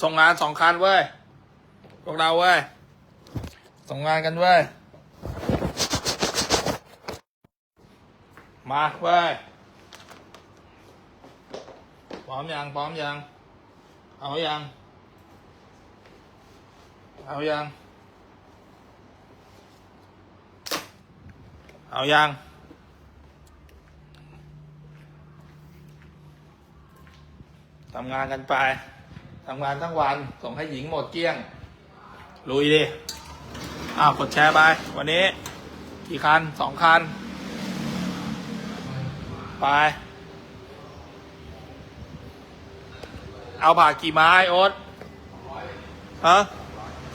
ส่งงานสองคันเว้ย พวกเราเว้ย ส่งงานกันเว้ย มาเว้ย พร้อมยัง พร้อมยัง เอายัง เอายัง เอายังทำงานกันไป ทำงานทั้งวัน ส่งให้หญิงหมดเกลี้ยง ลุยดิ อ้าว กดแชร์ไป วันนี้ กี่คันสองคัน ไป เอาผ่ากี่ไม้โอ๊ตฮะ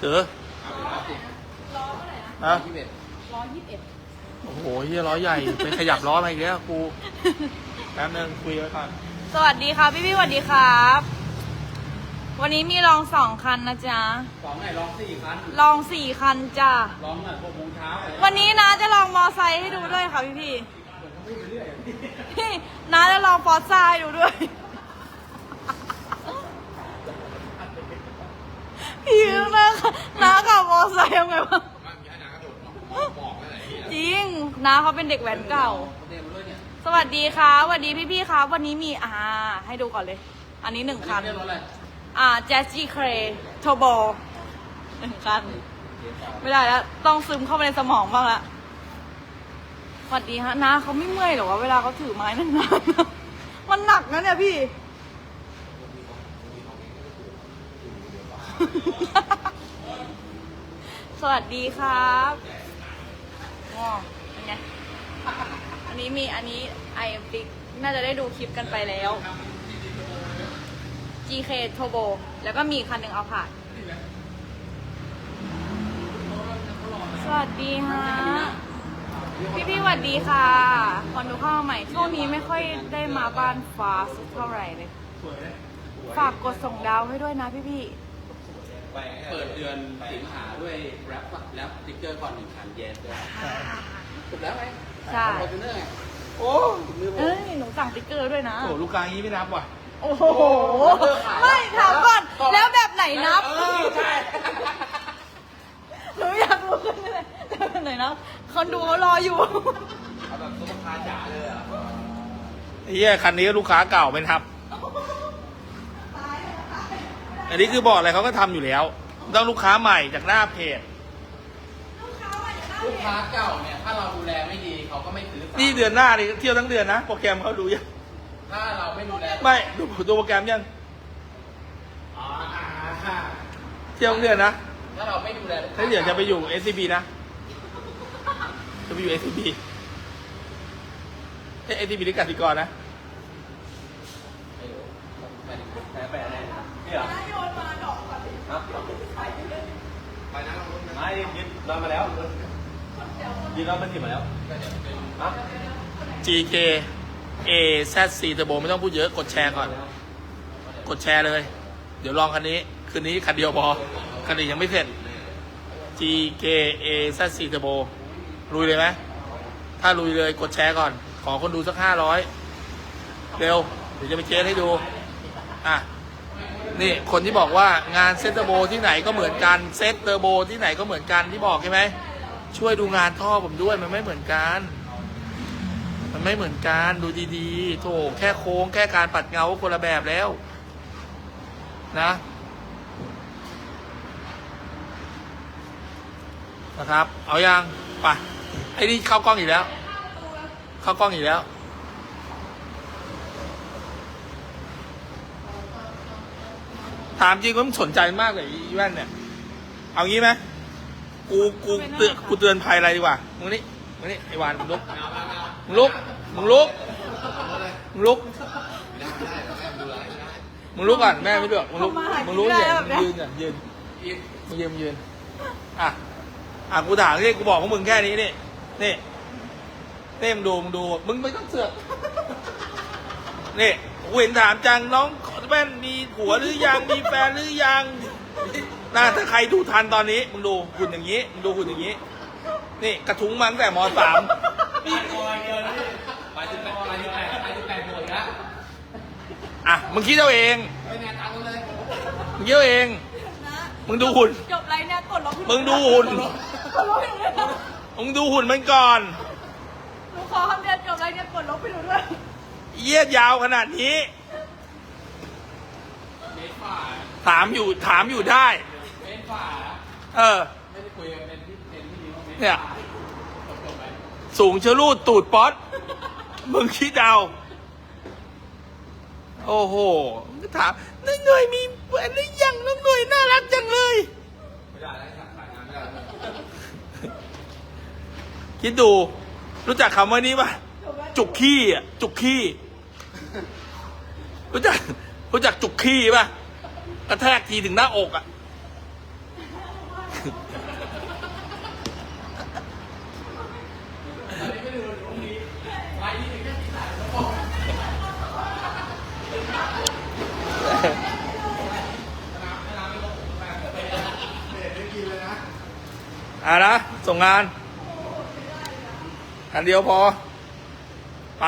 ถือล้อเท่าไหร่นะฮะร้อยยี่สิบเอ็ดโอ้โหเฮียล้อใหญ่ไปขยับล้อมาอีกแล้วกู แป๊บนึงคุยไว้ก่อน สวัสดีค่ะพี่พี่สวัสดีครับ วันนี้มีลองสองคันนะจ๊ะ สองไหนลองสี่คันลองสี่คันจ้ะ ลองหน่อยหกโมงเช้าเลยวันนี้นะจะลองมอไซค์ให้ดูด้วยค่ะพี่พี่พี่น้าจะลองฟอร์ซ่าให้ดูด้วย พี่นะน้าขับมอไซค์ยังไงวะจริงน้าเขาเป็นเด็กแว้นเก่าเตรียมมาด้วยเนี่ยสวัสดีค่ะสวัสดีพี่ๆครับวันนี้มีอ่าให้ดูก่อนเลย อันนี้หนึ่งคันเรียกรถ อ่าแจ z จี้เครโทโบหนึ่งคัน ไม่ได้แล้ว ต้องซึมเข้าไปในสมองบ้างละสวัสดีฮะน้าเขาไม่เมื่อยหรอวะเวลาเขาถือไม้นานๆมันหนักนะเนี่ยพี่ สวัสดีครับอ๋อเป็นไง อันนี้มีอันนี้ไอฟิกน่าจะได้ดูคลิปกันไปแล้ว GK Turbo แล้วก็มีคันหนึ่งเอาผ่าน สวัสดีฮะพี่พี่ๆสวัสดีค่ะคนดูเข้ามาใหม่ ช่วงนี้ไม่ค่อยได้มาบ้านฟ้าสักเท่าไหร่เลย ฝากกดส่งดาวให้ด้วยนะพี่พี่เปิดเดือนสิงหาด้วยแรปแรปสติ๊กเกอร์ก่อนหนึ่งคันเย็นด้วยจบแล้วไหมๆใช่ฟอร์จูเนอร์ไงโอ้มือผมเอ้ยหนูสั่งสติ๊กเกอร์ด้วยนะ โหลูกกลางอย่างนี้ไม่นับว่ะ โอ้โหไม่ถามก่อนแล้วแบบไหนนับ เออใช่ หนูอยากรู้ขึ้นเลยแบบไหนนับคนดูเขารออยู่ เอาแบบซุปเปอร์คาร์จ๋าเลยอะไอ้เหี้ยคันนี้ก็ลูกค้าเก่าเป็นทับ อันนี้คือบอกอะไรเขาก็ทำอยู่แล้ว ต้องลูกค้าใหม่จากหน้าเพจ ลูกค้าเก่าเนี่ย ถ้าเราดูแลไม่ดีเขาก็ไม่ซื้อซ้ำนี่เดือนหน้านี่เที่ยวทั้งเดือนนะ โปรแกรมเขาดูยังถ้าเรา ไม่ดูแลไม่ดูดูโปรแกรมยังอ๋ออ่าเที่ยวทั้งเดือนนะถ้าเราไม่ดูแลลูกค้าถ้าเดี๋ยวจะไปอยู่ SCB นะ จะไปอยู่ SCB เอ้ SCB นี่กสิกรนะไม่รู้ไปดิแพ้ไปอะไรนะนี่เหรอครับไปนะไม่ยึดนอนมาแล้วยึดนอนมันถิ่มาแล้วฮะ GK A Z C Turbo ไม่ต้องพูดเยอะกดแชร์ก่อน กดแชร์เลย เดี๋ยวลองคันนี้ คืนนี้คันเดียวพอคันอื่นยังไม่เสร็จ GK A Z C Turbo ลุยเลยไหมถ้าลุยเลยกดแชร์ก่อน ขอคนดูสักห้าร้อยเร็ว เดี๋ยวจะไปเทสให้ดู อะ นี่คนที่บอกว่างานเซตเตอร์โบที่ไหนก็เหมือนกัน เซตเตอร์โบที่ไหนก็เหมือนกันที่บอกใช่ไหม ช่วยดูงานท่อผมด้วยมันไม่เหมือนกัน มันไม่เหมือนกันดูดีๆโถแค่โค้งแค่การปัดเงาคนละแบบแล้ว นะนะครับ เอายังไปไอ้นี่เข้ากล้องอีกแล้ว เข้ากล้องอีกแล้ว ถามจริงว่ามึงสนใจมากเลยอีแว่นเนี่ย เอางี้ไหมกูกูเตือนกูเตือนภัยอะไรดีกว่ามึงนี่ มึงนี่ไอ้วานมึงลุกมึงลุกมึงลุกมึงลุกมึงลุกก่อนแม่ไม่เลือกมึงลุกมึงลุกเนี่ยมึงยืนก่อนยืนมึงยืนมึงยืนอะอะกูถามนี่กูบอกพวกมึงแค่นี้นี่นี่นี่มึงดูมึงดูมึงไม่ต้องเสือกนี่กูเห็นถามจังน้องแว่นมีผัวหรือยังมีแฟนหรือยังน่าถ้าใครดูทันตอนนี้มึงดูหุ่นอย่างนี้มึงดูหุ่นอย่างนี้ นี่กระทุ้งมาตั้งแต่มสามมีคอยเดียวนะไปสิบแปดไปสิบแปดไปสิบแปดหมดแล้วอะมึงคิดเอาเองไม่แน่ตังค์เลยมึงเกี้ยวเองนะมึงดูหุ่น จบไรเนี่ยกดลบให้หนูมึงดูหุ่น กดลบให้หนูด้วยนะมึงดูหุ่นมันก่อนหนูขอคำเดียวจบไรเนี่ยกดลบให้หนูด้วยเยียดยาวขนาดนี้ ถามอยู่ถามอยู่ได้ เออ เนี่ย สูงชะลูดตูดป๊อตมึงคิดเอาโอ้โหถามน้องหน่วยมีแฟนหรือยังน้องหน่วยน่ารักจังเลย คิดดู รู้จักคำว่านี้ปะจุกขี้อะจุกขี้ รู้จักรู้จักจุกขี้ปะกระแทกทีถึงหน้าอกอะ อะนะ ส่งงาน อันเดียวพอ ไป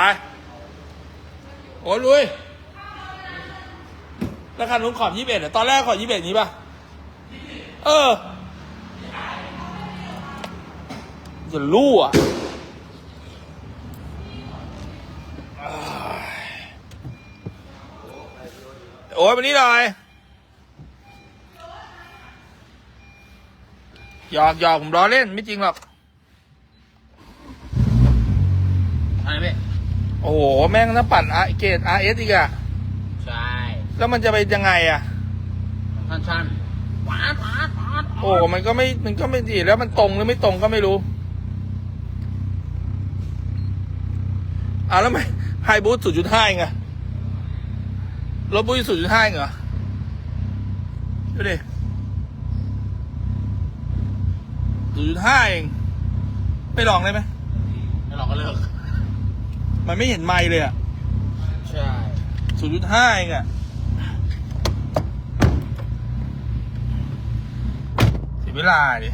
โอ้ยลุยแล้วคันนู้นขอบยี่สิบเอ็ดตอนแรกขอบยี่สิบเอ็ดนี้ป่ะ เออจะรู้อะโอ้ยวันนี้หน่อย หยอกหยอกผมล้อเล่นไม่จริงหรอกอะไรพี่โอ้โห แม่งน้ำปั่นอาเกตอาร์เอสอีกอะใช่แล้วมันจะไปยังไงอะชันชันหวานหวานหวานโอ้มันก็ไม่มันก็ไม่ดีแล้วมันตรงหรือไม่ตรงก็ไม่รู้อะแล้วไม่ไฮบูทศูนย์จุดห้าไงรถบูทศูนย์จุดห้าเหรอดูดิ ศูนย์จุดห้าเองไม่ลองได้ไหมแล้วเราก็เลิก มันไม่เห็นไมค์เลยอะใช่ ศูนย์จุดห้าเองอะเสียเวลาดิ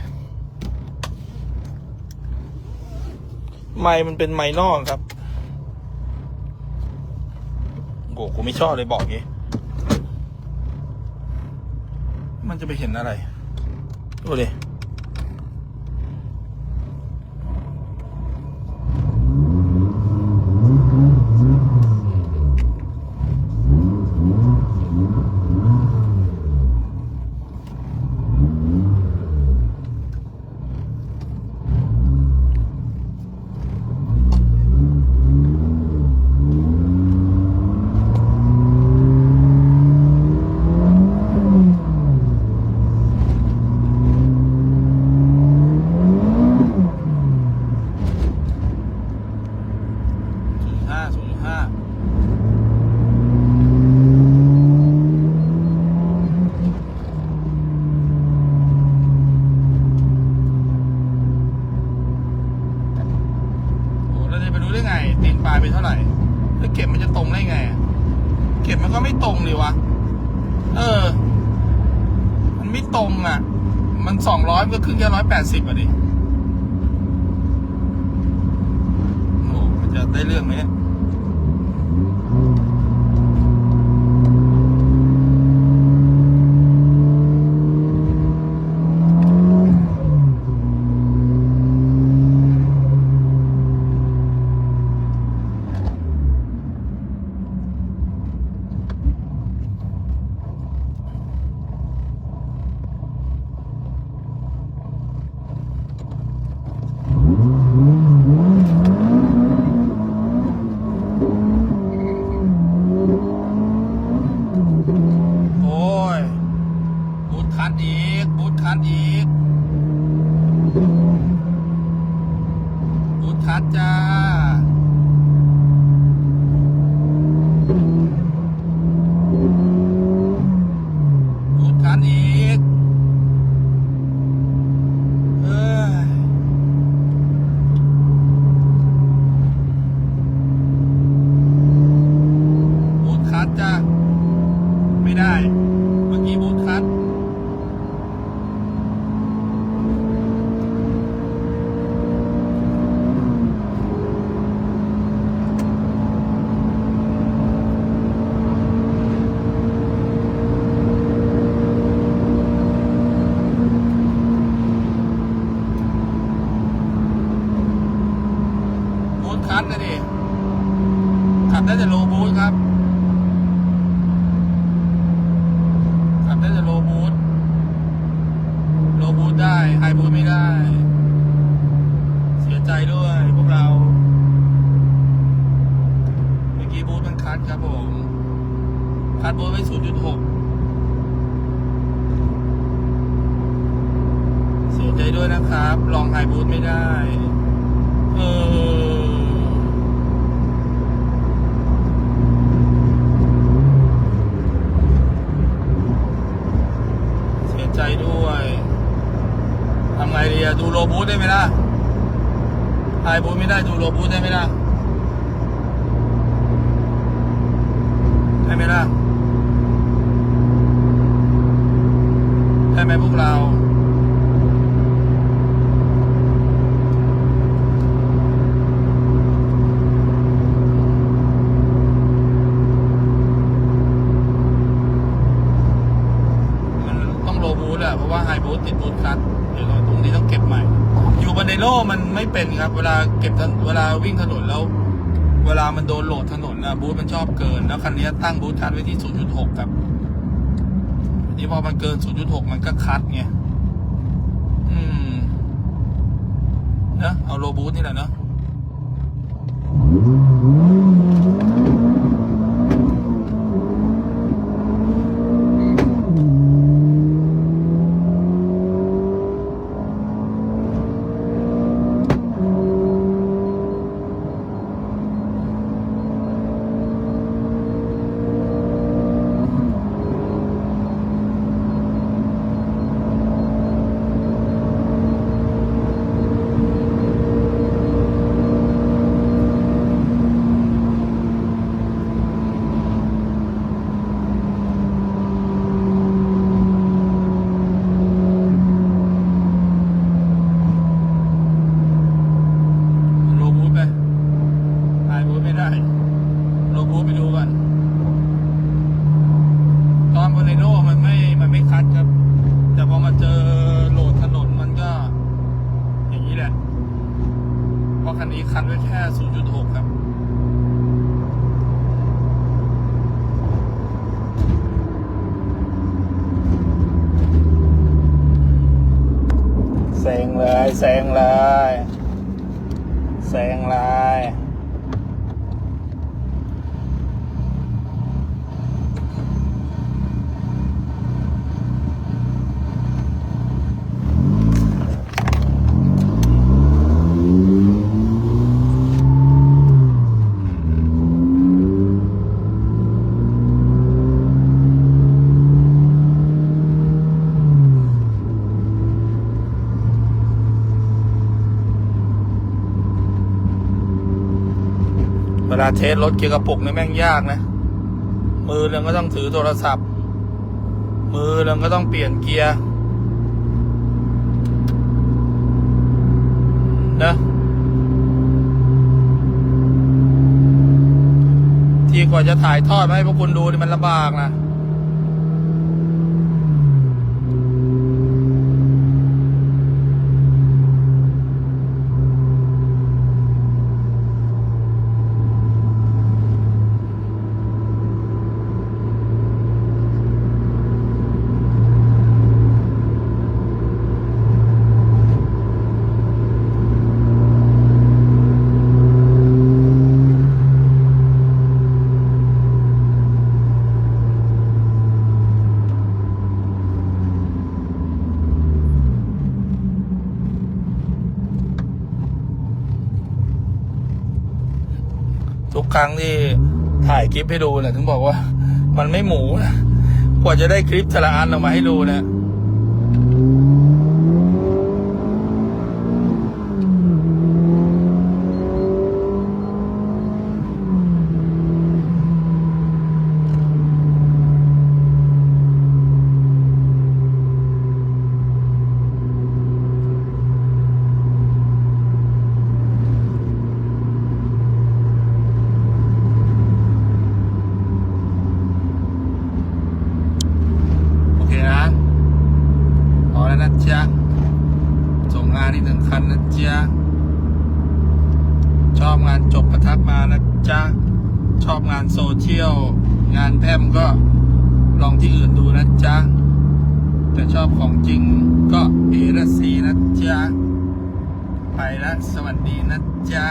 ไมค์มันเป็นไมค์นอกครับโอ้โหกูไม่ชอบเลยบอกงี้ มันจะไปเห็นอะไร ดูดิ ศูนย์ห้าศูนย์ห้าโอ้เราจะไปรู้ได้ไง ตีนปลายไปเท่าไหร่แล้ว เก็บมันจะตรงได้ไง เก็บมันก็ไม่ตรงเลยวะ เออ มันไม่ตรงอะ มันสองร้อยมันก็ขึ้นแค่ร้อยแปดสิบอะดิโอ้มันจะได้เรื่องไหมเนี่ย ครับูทไว้ศูนย์จุดหกเสียใจด้วยนะครับ ลองไฮบูทไม่ได้ เออ เสียใจด้วยทำไงดีอะดูโลบูธได้ไหมล่ะไฮบูธไม่ได้ดูโลบูธได้ไหมล่ะ ไหมล่ะได้ไหมพวกเรามันต้องโลบูธอะเพราะว่าไฮบูธติดบูธคัทเดี๋ยวตรงนี้ต้องเก็บใหม่ อยู่บนไดโลมันไม่เป็นครับ เวลาเก็บเวลาวิ่งถนนแล้ว ลามันโดนโหลดถนนนะบูธมันชอบเกิน แล้วคันนี้ตั้งบูธคัทไว้ที่ 0.6 ครับทีนี้พอมันเกิน 0.6 มันก็คัดไง อืมเนะเอาโลบูธนี่แหละเนาะโลบูธไปไฮบูธไม่ได้ โลบูธไปดูก่อน ตอนบนไดโลมันไม่ มันไม่คัดครับ แต่พอมาเจอโหลดถนนมันก็ อย่างนี้แหละ เพราะคันนี้คัดไว้แค่ 0.6 ครับ แซงเลยแซงเลยแซงเลยเว ลาเทสรถเกียร์กระปุกในี่แม่งยากนะ มือเรืองก็ต้องถือโทรศัพท์ มือเรืองก็ต้องเปลี่ยนเกียร์นะที่กว่าจะถ่ายทอดมาให้พวกคุณดูนี่มันลำบากนะ ทุกครั้งที่ถ่ายคลิปให้ดูเนี่ยถึงบอกว่า มันไม่หมูนะกว่าจะได้คลิปแต่ละอันออกมาให้ดูเนะโอเคนะพอแล้วนะจ๊ะส่งงานอีกหนึ่งคันนะจ๊ะชอบงานจบประทับมานะจ๊ะชอบงานโซเชียล งานแพร่มก็ลองที่อื่นดูนะจ๊ะ แต่ชอบของจริงก็เอรซีนะจ๊ะ ไปแล้ว สวัสดีนะจ๊ะ